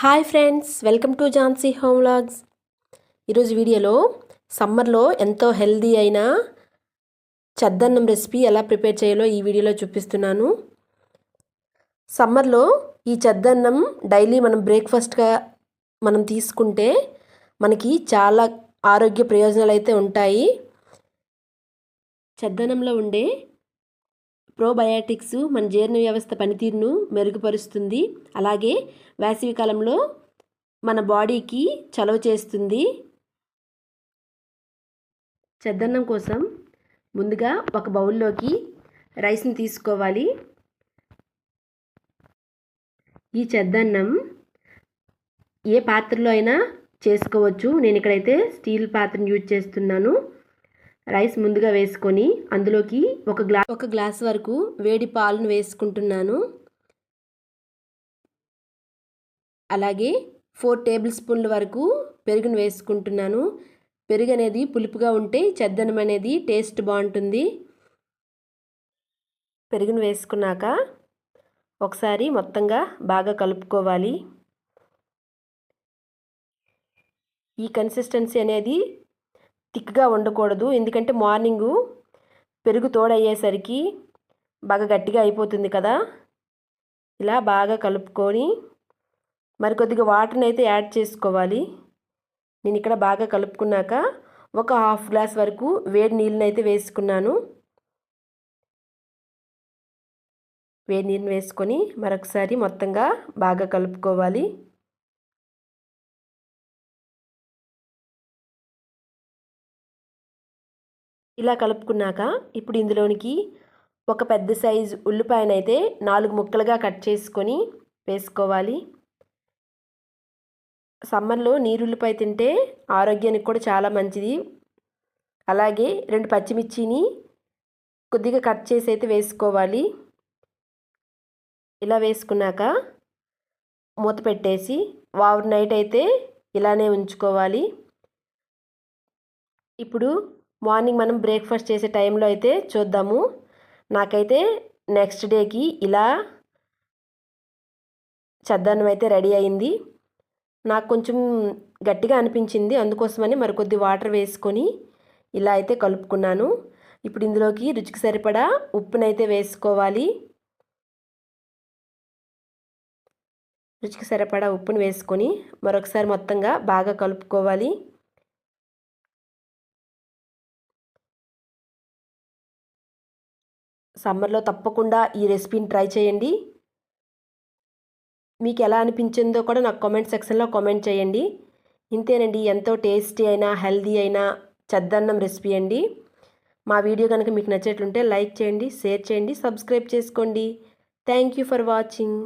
Hi friends welcome to Jhansi home vlogs. ఈరోజు వీడియోలో సమ్మర్లో ఎంతో హెల్దీ అయిన చద్దన్నం రెసిపీ ఎలా ప్రిపేర్ చేయాలో ఈ వీడియోలో చూపిస్తున్నాను. సమ్మర్లో ఈ చద్దన్నం డైలీ మనం బ్రేక్ఫాస్ట్గా మనం తీసుకుంటే మనకి చాలా ఆరోగ్య ప్రయోజనాలు అయితే ఉంటాయి. చద్దన్నంలో ఉండే ప్రోబయాటిక్స్ మన జీర్ణ వ్యవస్థ పనితీరును మెరుగుపరుస్తుంది. అలాగే వేసవి కాలంలో మన బాడీకి చలవ చేస్తుంది. చద్దన్నం కోసం ముందుగా ఒక బౌల్లోకి రైస్ని తీసుకోవాలి. ఈ చద్దన్నం ఏ పాత్రలో అయినా చేసుకోవచ్చు. నేను ఇక్కడైతే స్టీల్ పాత్రను యూజ్ చేస్తున్నాను. రైస్ ముందుగా వేసుకొని అందులోకి ఒక గ్లా ఒక గ్లాస్ వరకు వేడి పాలను వేసుకుంటున్నాను. అలాగే ఫోర్ టేబుల్ స్పూన్ల వరకు పెరుగును వేసుకుంటున్నాను. పెరుగు అనేది పులుపుగా ఉంటే చెద్దనం అనేది టేస్ట్ బాగుంటుంది. పెరుగును వేసుకున్నాక ఒకసారి మొత్తంగా బాగా కలుపుకోవాలి. ఈ కన్సిస్టెన్సీ అనేది థిక్గా ఉండకూడదు. ఎందుకంటే మార్నింగు పెరుగు తోడయ్యేసరికి బాగా గట్టిగా అయిపోతుంది కదా. ఇలా బాగా కలుపుకొని మరి కొద్దిగా వాటర్ని అయితే యాడ్ చేసుకోవాలి. నేను ఇక్కడ బాగా కలుపుకున్నాక ఒక హాఫ్ గ్లాస్ వరకు వేడి నీళ్ళని అయితే వేసుకున్నాను. వేడి నీళ్ళని వేసుకొని మరొకసారి మొత్తంగా బాగా కలుపుకోవాలి. ఇలా కలుపుకున్నాక ఇప్పుడు ఇందులోనికి ఒక పెద్ద సైజు ఉల్లిపాయనైతే నాలుగు ముక్కలుగా కట్ చేసుకొని వేసుకోవాలి. సమ్మర్లో నీరుల్లిపాయ తింటే ఆరోగ్యానికి కూడా చాలా మంచిది. అలాగే రెండు పచ్చిమిర్చిని కొద్దిగా కట్ చేసి అయితే వేసుకోవాలి. ఇలా వేసుకున్నాక మూత పెట్టేసి వావర్ నైట్ అయితే ఇలానే ఉంచుకోవాలి. ఇప్పుడు మార్నింగ్ మనం బ్రేక్ఫాస్ట్ చేసే టైంలో అయితే చూద్దాము. నాకైతే నెక్స్ట్ డేకి ఇలా చద్దన్నం అయితే రెడీ అయింది. నాకు కొంచెం గట్టిగా అనిపించింది. అందుకోసమని మరికొద్ది వాటర్ వేసుకొని ఇలా అయితే కలుపుకున్నాను. ఇప్పుడు ఇందులోకి రుచికి సరిపడా ఉప్పునైతే వేసుకోవాలి. రుచికి సరిపడా ఉప్పును వేసుకొని మరొకసారి మొత్తంగా బాగా కలుపుకోవాలి. సమ్మర్లో తప్పకుండా ఈ రెసిపీని ట్రై చేయండి. మీకు ఎలా అనిపించిందో కూడా నాకు కామెంట్ సెక్షన్లో కామెంట్ చేయండి. ఇంతేనండి ఎంతో టేస్టీ అయినా హెల్దీ అయినా చద్దన్నం రెసిపీ అండి. మా వీడియో కనుక మీకు నచ్చేట్లుంటే లైక్ చేయండి షేర్ చేయండి సబ్స్క్రైబ్ చేసుకోండి. Thank you for watching.